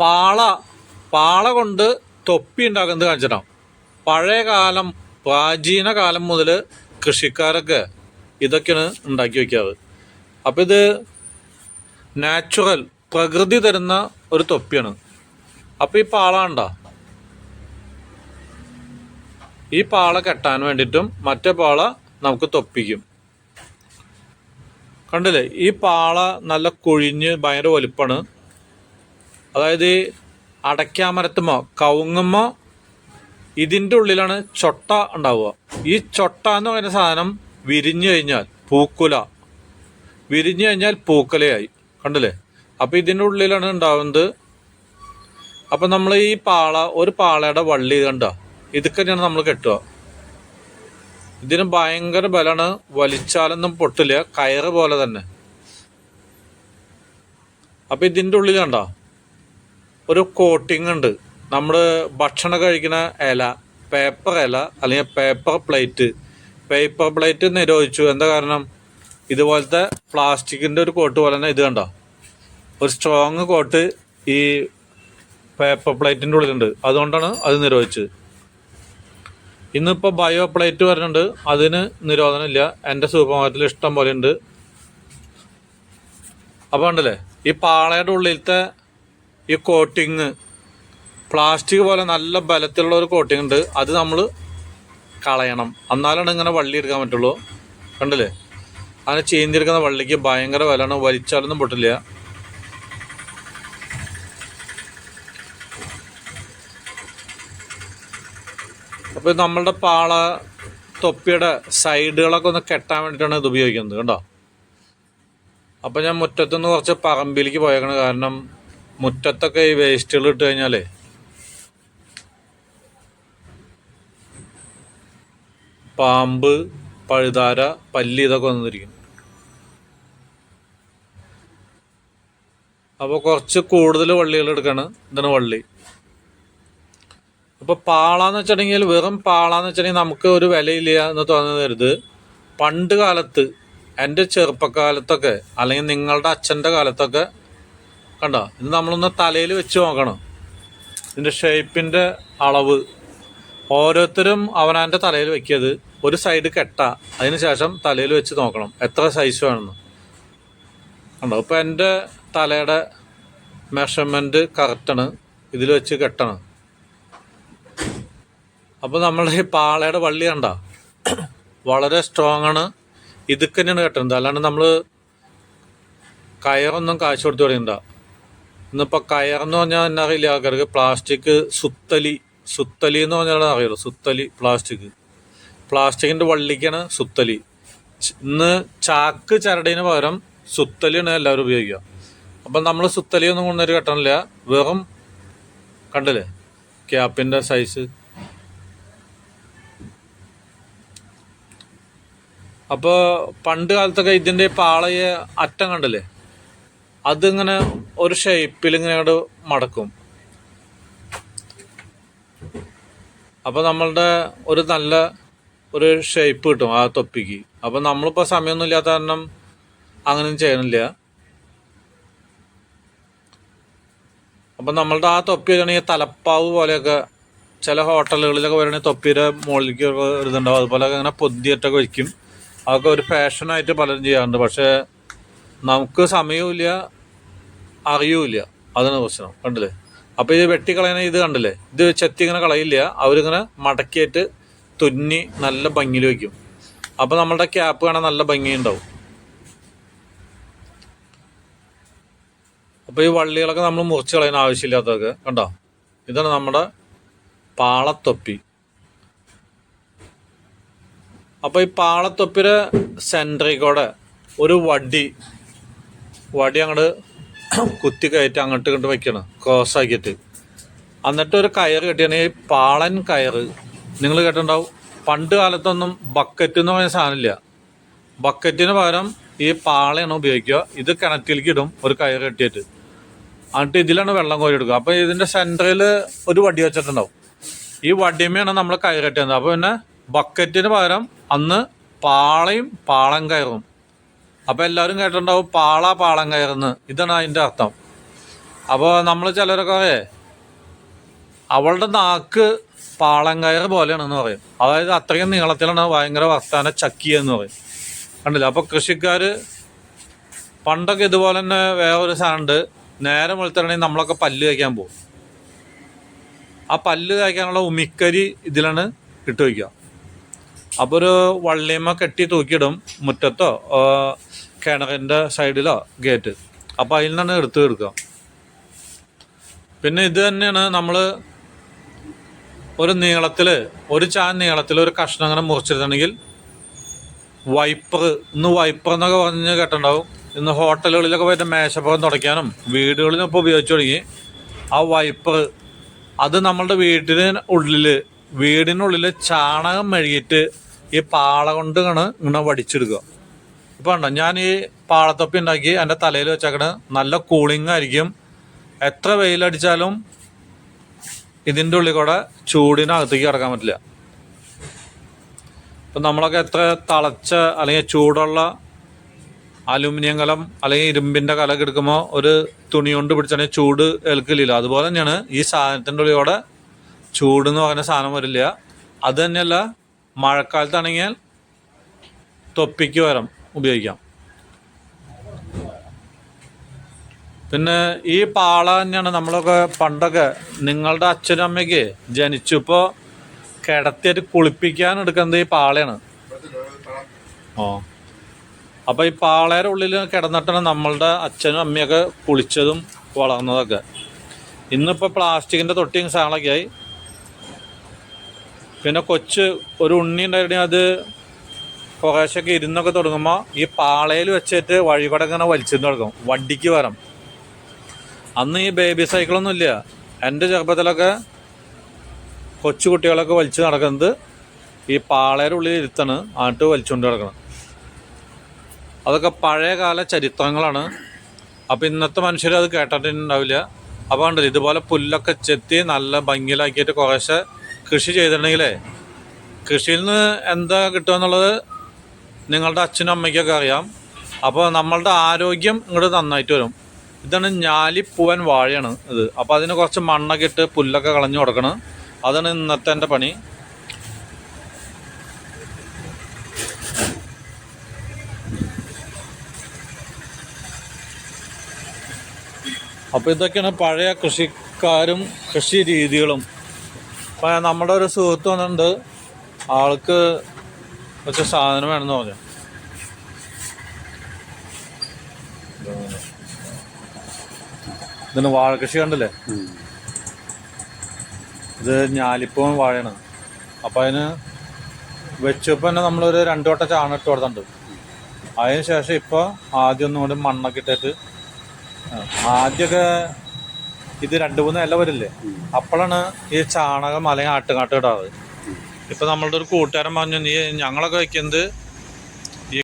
പാള പാള കൊണ്ട് തൊപ്പി ഉണ്ടാക്കുന്നത് കാണിച്ചിട്ടാണ്. പഴയ കാലം പ്രാചീന കാലം മുതൽ കൃഷിക്കാരൊക്കെ ഇതൊക്കെയാണ് ഉണ്ടാക്കി വയ്ക്കാറ് അപ്പം ഇത് നാച്ചുറൽ പ്രകൃതി തരുന്ന ഒരു തൊപ്പിയാണ്. അപ്പം ഈ പാള ഉണ്ടോ ഈ പാള കെട്ടാൻ വേണ്ടിയിട്ടും മറ്റേ പാള നമുക്ക് തൊപ്പിക്കും. കണ്ടില്ലേ? ഈ പാള നല്ല കൊഴിഞ്ഞ് ഭയങ്കര വലുപ്പമാണ് അതായത് അടയ്ക്കാമരത്തുമോ കവുങ്ങുമോ ഇതിന്റെ ഉള്ളിലാണ് ചൊട്ട ഉണ്ടാവുക. ഈ ചൊട്ട എന്ന് പറയുന്ന സാധനം വിരിഞ്ഞു കഴിഞ്ഞാൽ പൂക്കുല. വിരിഞ്ഞു കഴിഞ്ഞാൽ പൂക്കുലയായി. കണ്ടില്ലേ? അപ്പം ഇതിന്റെ ഉള്ളിലാണ് ഉണ്ടാവുന്നത്. അപ്പം നമ്മൾ ഈ പാള ഒരു പാളയുടെ വള്ളി കണ്ട? ഇതൊക്കെ തന്നെയാണ് നമ്മൾ കെട്ടുക. ഇതിന് ഭയങ്കര ബലമാണ്. വലിച്ചാലൊന്നും പൊട്ടില്ല. കയറ് പോലെ തന്നെ. അപ്പം ഇതിന്റെ ഉള്ളിൽ കണ്ട? ഒരു കോട്ടിംഗ് ഉണ്ട്. നമ്മൾ ഭക്ഷണം കഴിക്കുന്ന ഇല പേപ്പർ ഇല അല്ലെങ്കിൽ പേപ്പർ പ്ലേറ്റ് പേപ്പർ പ്ലേറ്റ് നിരോധിച്ചു. എന്താ കാരണം? ഇതുപോലത്തെ പ്ലാസ്റ്റിക്കിന്റെ ഒരു കോട്ട് പോലെ തന്നെ ഇത് കണ്ടോ? ഒരു സ്ട്രോങ് കോട്ട് ഈ പേപ്പർ പ്ലേറ്റിന്റെ ഉള്ളിലുണ്ട്. അതുകൊണ്ടാണ് അത് നിരോധിച്ചത്. ഇന്നിപ്പോൾ ബയോ പ്ലേറ്റ് വരുന്നുണ്ട്. അതിന് നിരോധനമില്ല. എന്റെ സൂപ്പർ മാർക്കറ്റിൽ ഇഷ്ടം പോലെ ഉണ്ട്. അപ്പോൾ ഉണ്ടല്ലേ ഈ പാളയുടെ ഉള്ളിലത്തെ ഈ കോട്ടിങ് പ്ലാസ്റ്റിക് പോലെ നല്ല ബലത്തിലുള്ള ഒരു കോട്ടിങ് ഉണ്ട്. അത് നമ്മൾ കളയണം. എന്നാലാണ് ഇങ്ങനെ വള്ളി എടുക്കാൻ പറ്റുള്ളൂ. കണ്ടില്ലേ? അങ്ങനെ ചെയ്തിരിക്കുന്ന വള്ളിക്ക് ഭയങ്കര വിലയാണ്. വലിച്ചാലൊന്നും പൊട്ടില്ല. അപ്പോൾ നമ്മളുടെ പാള തൊപ്പിയുടെ സൈഡുകളൊക്കെ ഒന്ന് കെട്ടാൻ വേണ്ടിയിട്ടാണ് ഇത് ഉപയോഗിക്കുന്നത് കേട്ടോ അപ്പോൾ ഞാൻ മുറ്റത്തുനിന്ന് കുറച്ച് പറമ്പിലേക്ക് പോയേക്കണ. കാരണം മുറ്റത്തൊക്കെ ഈ വേസ്റ്റുകൾ ഇട്ട് കഴിഞ്ഞാലേ. പാമ്പ് പഴുതാര പല്ലി ഇതൊക്കെ വന്നിരിക്കും അപ്പോൾ കുറച്ച് കൂടുതൽ വള്ളികൾ എടുക്കാണ് ഇതാണ് വള്ളി. അപ്പോൾ പാളാന്ന് വെച്ചിട്ടുണ്ടെങ്കിൽ വെറും പാളാന്ന് വെച്ചിട്ടുണ്ടെങ്കിൽ നമുക്ക് ഒരു വിലയില്ല എന്ന് തോന്നുന്നത് പണ്ട് കാലത്ത് എന്റെ ചെറുപ്പക്കാലത്തൊക്കെ അല്ലെങ്കിൽ നിങ്ങളുടെ അച്ഛന്റെ കാലത്തൊക്കെ കണ്ടോ? ഇത് നമ്മളൊന്ന് തലയിൽ വെച്ച് നോക്കണം. ഇതിന്റെ ഷേപ്പിന്റെ അളവ്. ഓരോരുത്തരും അവനവന്റെ തലയിൽ വെക്കിയത് ഒരു സൈഡ് കെട്ട. അതിന് ശേഷം തലയിൽ വെച്ച് നോക്കണം. എത്ര സൈസ് വേണമെന്ന് കണ്ടോ? ഇപ്പോൾ എന്റെ തലയുടെ മെഷർമെന്റ് കറക്റ്റാണ് ഇതിൽ വെച്ച് കെട്ടണം. അപ്പോൾ നമ്മളുടെ ഈ പാളയുടെ വള്ളി കണ്ട? വളരെ സ്ട്രോങ് ആണ്. ഇതൊക്കെ തന്നെയാണ് കെട്ടുന്നത് അല്ലാണ്ട് നമ്മൾ കയറൊന്നും കാശ് കൊടുത്ത് തുടങ്ങണ്ട ഇന്നിപ്പോൾ കയറെന്ന് പറഞ്ഞാൽ തന്നെ അറിയില്ല. ആൾക്കാർക്ക് പ്ലാസ്റ്റിക് സുത്തലി. സുത്തലി എന്ന് പറഞ്ഞാൽ അറിയുള്ളൂ. സുത്തലി പ്ലാസ്റ്റിക് പ്ലാസ്റ്റിക്കിന്റെ വള്ളിക്കാണ് സുത്തലി. ഇന്ന് ചാക്ക് ചരടിന് പകരം സുത്തലിയാണ് എല്ലാവരും ഉപയോഗിക്കുക. അപ്പം നമ്മൾ സുത്തലി ഒന്നും കൊണ്ടൊരു കെട്ടണില്ല. വെറും കണ്ടില്ലേ? ക്യാപ്പിന്റെ സൈസ് അപ്പോൾ പണ്ട് കാലത്തൊക്കെ ഇതിന്റെ പാളയെ അറ്റം കണ്ടില്ലേ? അതിങ്ങനെ ഒരു ഷേപ്പിൽ ഇങ്ങനെ അങ്ങോട്ട് മടക്കും. അപ്പോൾ നമ്മളുടെ ഒരു നല്ല ഒരു ഷേപ്പ് കിട്ടും ആ തൊപ്പിക്ക്. അപ്പോൾ നമ്മളിപ്പോൾ സമയമൊന്നും ഇല്ലാത്ത കാരണം അങ്ങനെയൊന്നും ചെയ്യണില്ല. അപ്പം നമ്മളുടെ ആ തൊപ്പി വരികയാണെങ്കിൽ തലപ്പാവ് പോലെയൊക്കെ ചില ഹോട്ടലുകളിലൊക്കെ വരികയാണെങ്കിൽ തൊപ്പിയുടെ മുകളിലേക്ക് ഒരു ഇതുണ്ടാവും അതുപോലെ അങ്ങനെ പൊതിയിട്ടൊക്കെ വയ്ക്കും. അതൊക്കെ ഒരു ഫാഷനായിട്ട് പലരും ചെയ്യാറുണ്ട്. പക്ഷേ നമുക്ക് സമയവുമില്ല അറിയൂല അതാണ് പ്രശ്നം. കണ്ടില്ലേ? അപ്പോൾ ഇത് വെട്ടിക്കളയണ ഇത് കണ്ടില്ലേ? ഇത് ചെത്തി ഇങ്ങനെ കളയില്ല. അവരിങ്ങനെ മടക്കിയിട്ട് തുന്നി നല്ല ഭംഗിയിൽ വയ്ക്കും അപ്പോൾ നമ്മളുടെ ക്യാപ്പ് കാണാൻ നല്ല ഭംഗിയുണ്ടാവും. അപ്പോൾ ഈ വള്ളികളൊക്കെ നമ്മൾ മുറിച്ച് കളയുന്ന ആവശ്യമില്ലാത്തതൊക്കെ കണ്ടോ? ഇതാണ് നമ്മുടെ പാളത്തൊപ്പി. അപ്പോൾ ഈ പാളത്തൊപ്പിയുടെ സെന്ററിൽ ഒരു വടി വടി അങ്ങോട്ട് കുത്തി കയറ്റി അങ്ങോട്ട് വെക്കണം. ക്രോസ് ആക്കിയിട്ട്. എന്നിട്ട് ഒരു കയറ് കെട്ടിയാണ്. ഈ പാളൻ കയറ്. നിങ്ങൾ കേട്ടിട്ടുണ്ടാവും? പണ്ട് കാലത്തൊന്നും ബക്കറ്റ് എന്ന് പറയുന്ന സാധനമില്ല. ബക്കറ്റിന് പകരം ഈ പാളയാണ് ഉപയോഗിക്കുക. ഇത് കിണറ്റിലേക്ക് ഇടും ഒരു കയർ കെട്ടിയിട്ട്. എന്നിട്ട് ഇതിലാണ് വെള്ളം കോരി എടുക്കുക. അപ്പോൾ ഇതിന്റെ സെന്ററിൽ ഒരു വടി വെച്ചിട്ടുണ്ടാവും. ഈ വടിമയാണ് നമ്മൾ കയറ് കെട്ടിയത്. അപ്പോൾ പിന്നെ ബക്കറ്റിന് പകരം അന്ന് പാളയും പാളം കയറും. അപ്പോൾ എല്ലാവരും കേട്ടിട്ടുണ്ടാവും പാള പാളം കയറുന്ന്. ഇതാണ് അതിന്റെ അർത്ഥം. അപ്പോൾ നമ്മൾ ചിലരൊക്കെ പറയേ അവളുടെ നാക്ക് പാളം പാളങ്കയർ പോലെയാണെന്ന് പറയും. അതായത് അത്രയും നീളത്തിലാണ് ഭയങ്കര വർത്താന ചക്കി എന്ന് പറയും. കണ്ടില്ല? അപ്പോൾ കൃഷിക്കാർ പണ്ടൊക്കെ ഇതുപോലെ തന്നെ വേറൊരു സാധനമുണ്ട്. നേരം വെളുത്തിട്ടുണ്ടെങ്കിൽ നമ്മളൊക്കെ പല്ല് തേക്കാൻ പോകും. ആ പല്ല് തേക്കാനുള്ള ഉമിക്കരി ഇതിലാണ് ഇട്ട് വയ്ക്കുക അപ്പോൾ ഒരു വള്ളിയമ്മ കെട്ടി തൂക്കിയിടും മുറ്റത്തോ കിണറിന്റെ സൈഡിലോ ഗേറ്റ്. അപ്പോൾ അതിൽ നിന്നാണ് എടുത്തു എടുക്കുക പിന്നെ ഇത് തന്നെയാണ് നമ്മൾ ഒരു നീളത്തിൽ ഒരു ചാൻ നീളത്തിൽ ഒരു കഷ്ണം അങ്ങനെ മുറിച്ചിരുന്നെങ്കിൽ വൈപ്പർ ഇന്ന് വൈപ്പർ എന്നൊക്കെ പറഞ്ഞ് കേട്ടിട്ടുണ്ടാവും. ഇന്ന് ഹോട്ടലുകളിലൊക്കെ പോയിട്ട് മേശപ്പുറം തുടയ്ക്കാനും വീടുകളിലും ഇപ്പോൾ ഉപയോഗിച്ച് തുടങ്ങി ആ വൈപ്പർ അത് നമ്മളുടെ വീട്ടിന് ഉള്ളിൽ വീടിനുള്ളിൽ ചാണകം മെഴുകിയിട്ട് ഈ പാള കൊണ്ട് ഇങ്ങനെ വടിച്ചെടുക്കുക ഇപ്പം ഉണ്ടോ ഞാൻ ഈ പാളത്തൊപ്പി ഉണ്ടാക്കി എന്റെ തലയിൽ വെച്ചേക്കണ്. നല്ല കൂളിംഗ് ആയിരിക്കും. എത്ര വെയിലടിച്ചാലും ഇതിന്റെ ഉള്ളിൽ കൂടെ ചൂടിനകത്തേക്ക് കിടക്കാൻ പറ്റില്ല. ഇപ്പം നമ്മളൊക്കെ എത്ര തിളച്ച അല്ലെങ്കിൽ ചൂടുള്ള അലുമിനിയം കലം അല്ലെങ്കിൽ ഇരുമ്പിന്റെ കലം എടുക്കുമ്പോൾ ഒരു തുണി കൊണ്ട് പിടിച്ചാണെങ്കിൽ ചൂട് ഏൽക്കില്ല അതുപോലെ തന്നെയാണ് ഈ സാധനത്തിന്റെ ഉള്ളിലൂടെ ചൂട് എന്ന് പറയുന്ന സാധനം വരില്ല. അത് തന്നെയല്ല മഴക്കാലത്താണെങ്കിൽ തൊപ്പിക്ക് വരം ഉപയോഗിക്കാം. പിന്നെ ഈ പാള തന്നെയാണ് നമ്മളൊക്കെ പണ്ടൊക്കെ നിങ്ങളുടെ അച്ഛനും അമ്മയ്ക്ക് ജനിച്ചപ്പോൾ കിടത്തിയിട്ട് കുളിപ്പിക്കാൻ എടുക്കുന്നത് ഈ പാളയാണ്. ഓ. അപ്പോൾ ഈ പാളയുടെ ഉള്ളിൽ കിടന്നിട്ടാണ് നമ്മളുടെ അച്ഛനും അമ്മയൊക്കെ കുളിച്ചതും വളർന്നതൊക്കെ. ഇന്നിപ്പോൾ പ്ലാസ്റ്റിക്കിന്റെ തൊട്ടിയും സാളൊക്കെ ആയി. പിന്നെ കൊച്ച് ഒരു ഉണ്ണി ഉണ്ടായിരുന്നെങ്കിൽ അത് കുറേശ്ശൊക്കെ ഇരുന്നൊക്കെ തുടങ്ങുമ്പോൾ ഈ പാളയിൽ വെച്ചിട്ട് വഴികൂടെ ഇങ്ങനെ വലിച്ചിരുന്ന് തുടങ്ങും. വണ്ടിക്ക് വരം. അന്ന് ഈ ബേബി സൈക്കിളൊന്നും ഇല്ല. എന്റെ ചെറുപ്പത്തിലൊക്കെ കൊച്ചു കുട്ടികളൊക്കെ വലിച്ചു നടക്കുന്നത് ഈ പാളയുടെ ഉള്ളിൽ ഇരുത്താണ്. ആട്ട് വലിച്ചുകൊണ്ട് നടക്കണം. അതൊക്കെ പഴയ കാല ചരിത്രങ്ങളാണ്. അപ്പോൾ ഇന്നത്തെ മനുഷ്യർ അത് കേട്ടിട്ടുണ്ടാവില്ല. അപ്പോൾ ഉണ്ടല്ലോ ഇതുപോലെ പുല്ലൊക്കെ ചെത്തി നല്ല ഭംഗിയിലാക്കിയിട്ട് കുറേശ്ശെ കൃഷി ചെയ്തിട്ടുണ്ടെങ്കിലേ കൃഷിയിൽ നിന്ന് എന്താ കിട്ടുക എന്നുള്ളത് നിങ്ങളുടെ അച്ഛനും അമ്മയ്ക്കൊക്കെ അറിയാം. അപ്പോൾ നമ്മളുടെ ആരോഗ്യം ഇങ്ങോട്ട് നന്നായിട്ട് വരും. ഇതാണ് ഞാലിപ്പൂവൻ വാഴയാണ് ഇത്. അപ്പോൾ അതിന് കുറച്ച് മണ്ണൊക്കെ ഇട്ട് പുല്ലൊക്കെ കളഞ്ഞു കൊടുക്കണം. അതാണ് ഇന്നത്തെ എന്റെ പണി. അപ്പോൾ ഇതൊക്കെയാണ് പഴയ കൃഷിക്കാരും കൃഷി രീതികളും. അപ്പോൾ നമ്മുടെ ഒരു സുഹൃത്ത് വന്നിട്ടുണ്ട്. ആൾക്ക് കുറച്ച് സാധനം വേണമെന്ന് പറഞ്ഞു. ഇതിന് വാഴ കൃഷി കണ്ടില്ലേ ഇത് ഞാലിപ്പൂവൻ വാഴയാണ്. അപ്പം അതിന് വെച്ചപ്പോൾ തന്നെ നമ്മളൊരു രണ്ടു വട്ടം ചാണകം ഇട്ട് കൊടുത്തിട്ടുണ്ട്. അതിന് ശേഷം ഇപ്പോൾ ആദ്യം ഒന്നും കൂടി മണ്ണൊക്കെ ഇട്ടിട്ട് ആദ്യമൊക്കെ ഇത് രണ്ട് മൂന്ന് ഇല വരില്ലേ? അപ്പോഴാണ് ഈ ചാണകം അല്ലെങ്കിൽ ആട്ടുകാട്ട് ഇടാറ്. ഇപ്പൊ നമ്മളുടെ ഒരു കൂട്ടുകാരൻ പറഞ്ഞു നീ ഞങ്ങളൊക്കെ വെക്കുന്നത്